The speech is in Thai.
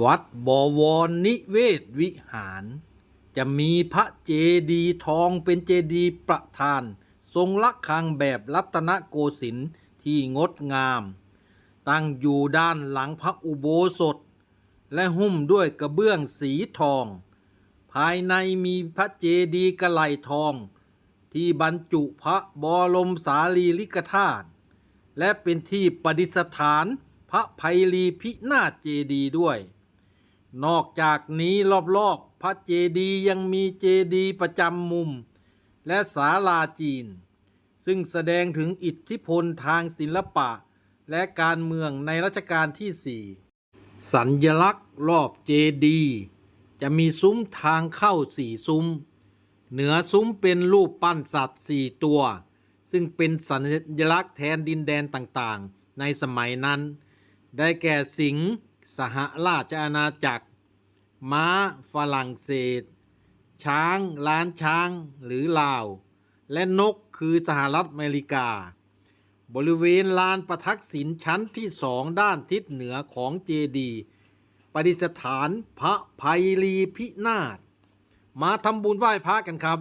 วัดบวรนิเวศวิหาร จะมีพระเจดีย์ทองเป็นเจดีย์ประธาน ทรงละคังแบบรัตนโกสินทร์ที่งดงาม ตั้งอยู่ด้านหลังพระอุโบสถ และหุ้มด้วยกระเบื้องสีทอง ภายในมีพระเจดีย์กระไหลทอง ที่บรรจุพระบรมสารีริกธาตุและเป็นที่ประดิษฐานพระไพรีพินาศเจดีย์ด้วย นอกจากนี้รอบๆ พระเจดีย์ยังมีเจดีย์ประจำมุม และศาลาจีน ซึ่งแสดงถึงอิทธิพลทางศิลปะ และการเมืองในรัชกาลที่4สัญญลักษณ์รอบเจดีย์จะมีซุ้มทางเข้าสี่ซุ้ม เหนือซุ้มเป็นรูปปั้นสัตว์สี่ตัว ซึ่งเป็นสัญลักษณ์แทนดินแดนต่างๆ ในสมัยนั้น ได้แก่สิงห์ สหราชอาณาจักร ม้าฝรั่งเศส ช้าง ล้านช้าง หรือลาว และนกคือสหรัฐอเมริกา บริเวณลานประทักษิณชั้นที่สองด้านทิศเหนือของเจดีประดิษฐานพระไพรีพินาศมาทำบุญไหว้พระกันครับ